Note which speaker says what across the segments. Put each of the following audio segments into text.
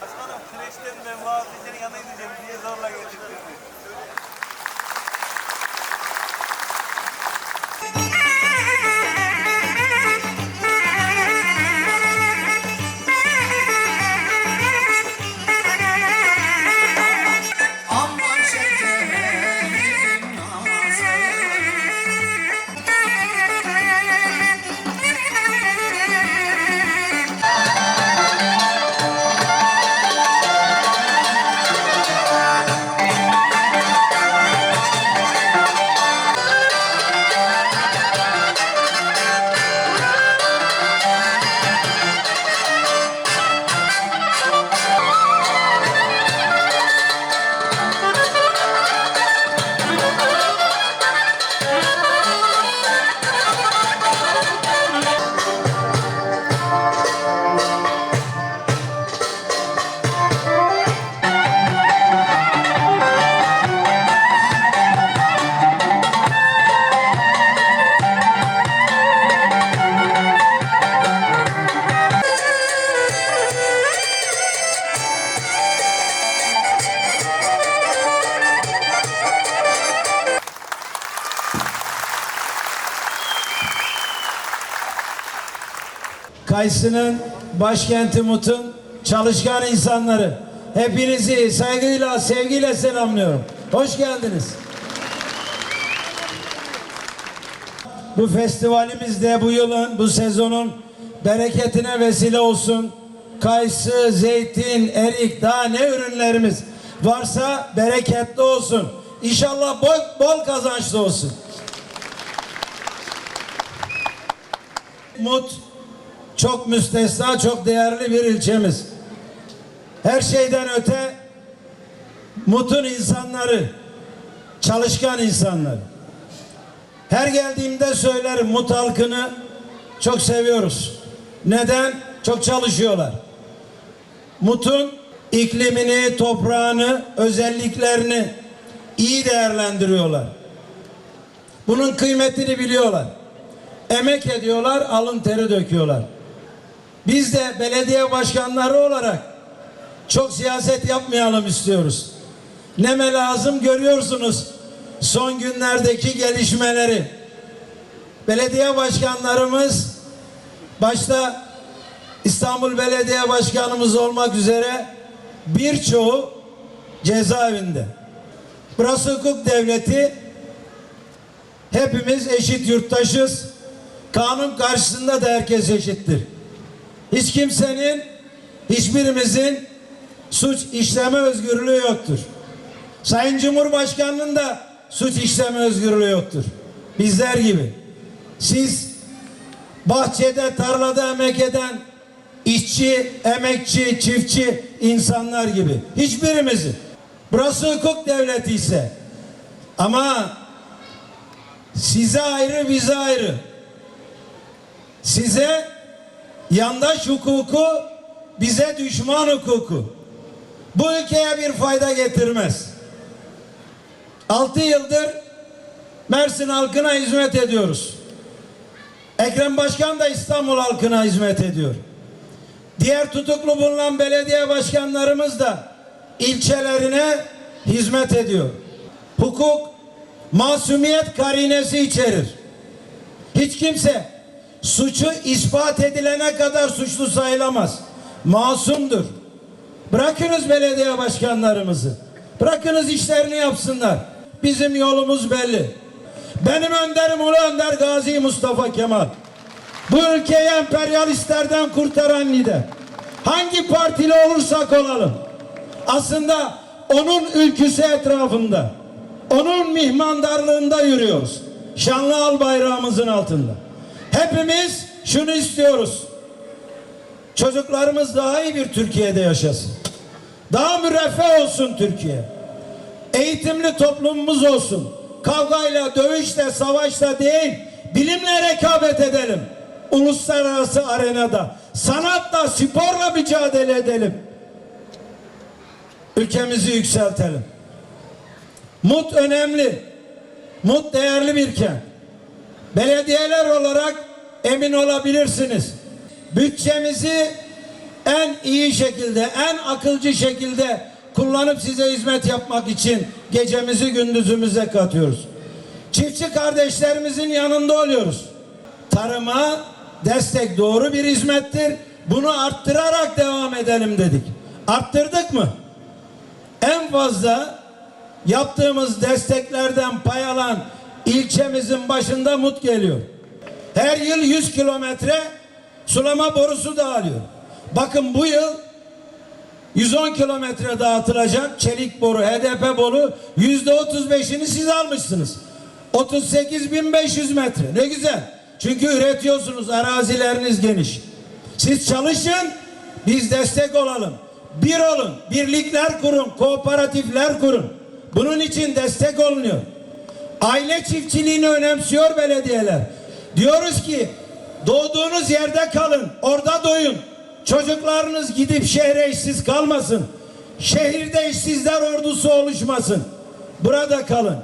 Speaker 1: Başkanım kreşten ben vaaziyecenin yanına gideceğim diye zorla getirdim.
Speaker 2: Kayısı'nın başkenti Mut'un çalışkan insanları. Hepinizi saygıyla, sevgiyle selamlıyorum. Hoş geldiniz. Bu festivalimiz de bu yılın, bu sezonun bereketine vesile olsun. Kayısı, zeytin, erik, daha ne ürünlerimiz varsa bereketli olsun. İnşallah bol, bol kazançlı olsun. Mut çok müstesna, çok değerli bir ilçemiz. Her şeyden öte Mut'un insanları, çalışkan insanlar. Her geldiğimde söylerim Mut halkını çok seviyoruz. Neden? Çok çalışıyorlar. Mut'un iklimini, toprağını, özelliklerini iyi değerlendiriyorlar. Bunun kıymetini biliyorlar. Emek ediyorlar, alın teri döküyorlar. Biz de belediye başkanları olarak çok siyaset yapmayalım istiyoruz. Neme lazım görüyorsunuz son günlerdeki gelişmeleri. Belediye başkanlarımız başta İstanbul Belediye Başkanımız olmak üzere birçoğu cezaevinde. Burası hukuk devleti. Hepimiz eşit yurttaşız. Kanun karşısında da herkes eşittir. Hiç kimsenin, hiçbirimizin suç işleme özgürlüğü yoktur. Sayın Cumhurbaşkanı'nın da suç işleme özgürlüğü yoktur. Bizler gibi. Siz bahçede, tarlada emek eden işçi, emekçi, çiftçi insanlar gibi. Hiçbirimizin. Burası hukuk devleti ise ama size ayrı, bize ayrı. Size yandaş hukuku, bize düşman hukuku. Bu ülkeye bir fayda getirmez. Altı yıldır Mersin halkına hizmet ediyoruz. Ekrem Başkan da İstanbul halkına hizmet ediyor. Diğer tutuklu bulunan belediye başkanlarımız da ilçelerine hizmet ediyor. Hukuk masumiyet karinesi içerir. Hiç kimse suçu ispat edilene kadar suçlu sayılamaz. Masumdur. Bırakınız belediye başkanlarımızı. Bırakınız işlerini yapsınlar. Bizim yolumuz belli. Benim önderim Ulu Önder Gazi Mustafa Kemal. Bu ülkeyi emperyalistlerden kurtaran lider. Hangi partili olursak olalım. Aslında onun ülküsü etrafında. Onun mihmandarlığında yürüyoruz. Şanlı al bayrağımızın altında. Hepimiz şunu istiyoruz. Çocuklarımız daha iyi bir Türkiye'de yaşasın. Daha müreffeh olsun Türkiye. Eğitimli toplumumuz olsun. Kavgayla, dövüşle, savaşla değil, bilimle rekabet edelim. Uluslararası arenada sanatla, sporla mücadele edelim. ülkemizi yükseltelim. Mut önemli. Mut değerli bir kent. Belediyeler olarak emin olabilirsiniz. Bütçemizi en iyi şekilde, en akılcı şekilde kullanıp size hizmet yapmak için gecemizi gündüzümüze katıyoruz. Çiftçi kardeşlerimizin yanında oluyoruz. Tarıma destek doğru bir hizmettir. Bunu arttırarak devam edelim dedik. Arttırdık mı? En fazla yaptığımız desteklerden pay alan ilçemizin başında Mut geliyor. Her yıl 100 kilometre sulama borusu dağılıyor. Bakın bu yıl 110 kilometre dağıtılacak çelik boru, HDP boru yüzde 35'ini siz almışsınız. 38.500 metre. Ne güzel. Çünkü üretiyorsunuz, arazileriniz geniş. Siz çalışın, biz destek olalım. Bir olun, birlikler kurun, kooperatifler kurun. Bunun için destek olunuyor. Aile çiftçiliğini önemsiyor belediyeler. Diyoruz ki doğduğunuz yerde kalın, orada doyun. Çocuklarınız gidip şehre işsiz kalmasın. Şehirde işsizler ordusu oluşmasın. Burada kalın.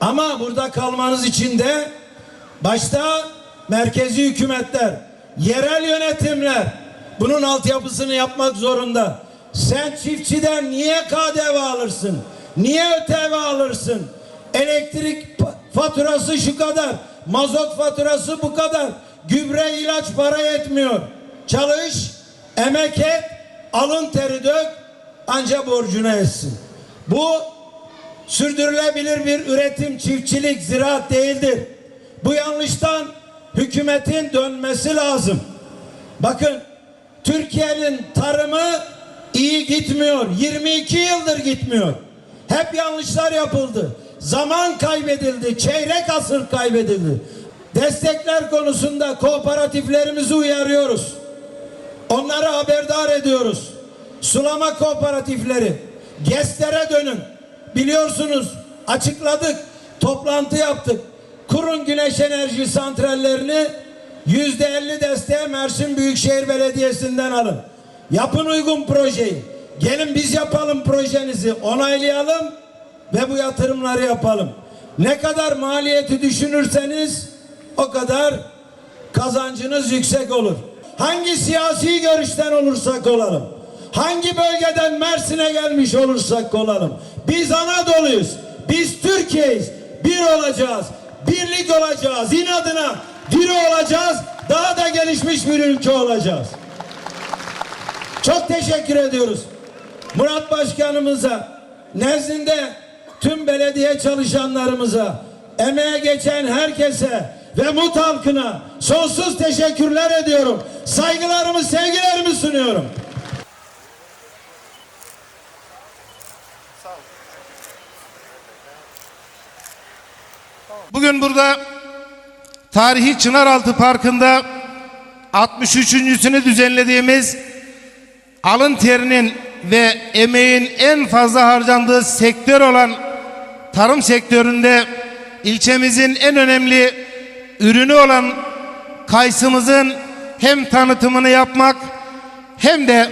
Speaker 2: Ama burada kalmanız için de başta merkezi hükümetler, yerel yönetimler bunun altyapısını yapmak zorunda. Sen çiftçiden niye KDV alırsın? Niye ÖTV alırsın? Elektrik faturası şu kadar, mazot faturası bu kadar, gübre ilaç para yetmiyor. Çalış, emek et, alın teri dök, anca borcunu etsin. Bu sürdürülebilir bir üretim, çiftçilik, ziraat değildir. Bu yanlıştan hükümetin dönmesi lazım. Bakın Türkiye'nin tarımı iyi gitmiyor. 22 yıldır gitmiyor. Hep yanlışlar yapıldı. Zaman kaybedildi. Çeyrek asır kaybedildi. Destekler konusunda kooperatiflerimizi uyarıyoruz. Onları haberdar ediyoruz. Sulama kooperatifleri, GES'lere dönün. Biliyorsunuz açıkladık, toplantı yaptık. Kurun güneş enerji santrallerini yüzde elli desteğe Mersin Büyükşehir Belediyesi'nden alın. Yapın uygun projeyi. Gelin biz yapalım projenizi, onaylayalım ve bu yatırımları yapalım. Ne kadar maliyeti düşünürseniz o kadar kazancınız yüksek olur. Hangi siyasi görüşten olursak olalım, hangi bölgeden Mersin'e gelmiş olursak olalım, biz Anadolu'yuz, biz Türkiye'yiz, bir olacağız, birlik olacağız, inadına diri olacağız, daha da gelişmiş bir ülke olacağız. Çok teşekkür ediyoruz. Murat Başkanımıza, nezdinde tüm belediye çalışanlarımıza, emeğe geçen herkese ve Mut halkına sonsuz teşekkürler ediyorum. Saygılarımı, sevgilerimi sunuyorum.
Speaker 3: Bugün burada tarihi Çınaraltı Parkı'nda 63.sünü düzenlediğimiz alın terinin ve emeğin en fazla harcandığı sektör olan tarım sektöründe ilçemizin en önemli ürünü olan kayısımızın hem tanıtımını yapmak hem de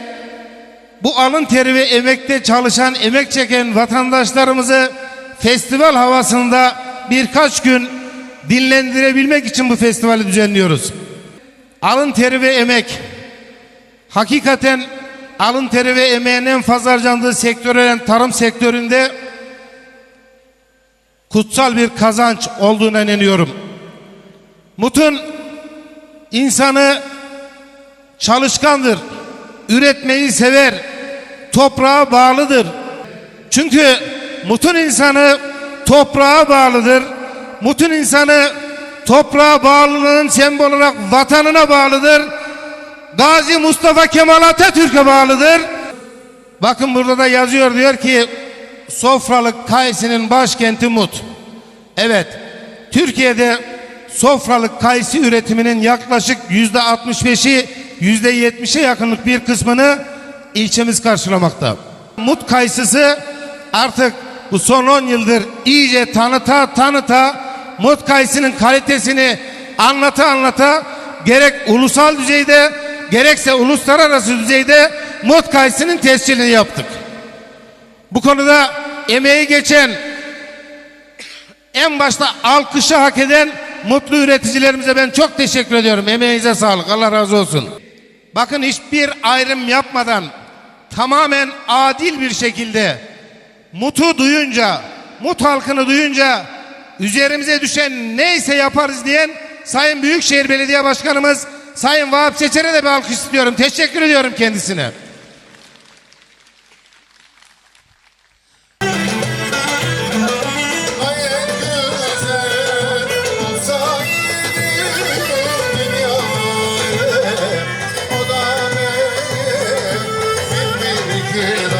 Speaker 3: bu alın teri ve emekte çalışan, emek çeken vatandaşlarımızı festival havasında birkaç gün dinlendirebilmek için bu festivali düzenliyoruz. Alın teri ve emek hakikaten alın teri ve emeğin fazla harcandığı sektör olan tarım sektöründe kutsal bir kazanç olduğuna inanıyorum. Mut'un insanı çalışkandır, üretmeyi sever, toprağa bağlıdır. Çünkü Mut'un insanı toprağa bağlıdır. Mut'un insanı toprağa bağlılığın sembolü olarak vatanına bağlıdır. Gazi Mustafa Kemal Atatürk'e bağlıdır. Bakın burada da yazıyor diyor ki Sofralık Kayısı'nın başkenti Mut. Evet Türkiye'de sofralık kayısı üretiminin yaklaşık yüzde 65'i yüzde 70'e yakınlık bir kısmını ilçemiz karşılamakta. Mut kayısısı artık bu son 10 yıldır iyice tanıta tanıta Mut kayısının kalitesini anlata anlata gerek ulusal düzeyde gerekse uluslararası düzeyde Mut kayısının tescilini yaptık. Bu konuda emeği geçen en başta alkışı hak eden mutlu üreticilerimize ben çok teşekkür ediyorum. Emeğinize sağlık. Allah razı olsun. Bakın hiçbir ayrım yapmadan tamamen adil bir şekilde mutu duyunca, mut halkını duyunca üzerimize düşen neyse yaparız diyen Sayın Büyükşehir Belediye Başkanımız Sayın Vahap Seçer'e de bir alkış istiyorum. Teşekkür ediyorum kendisine.
Speaker 4: Benim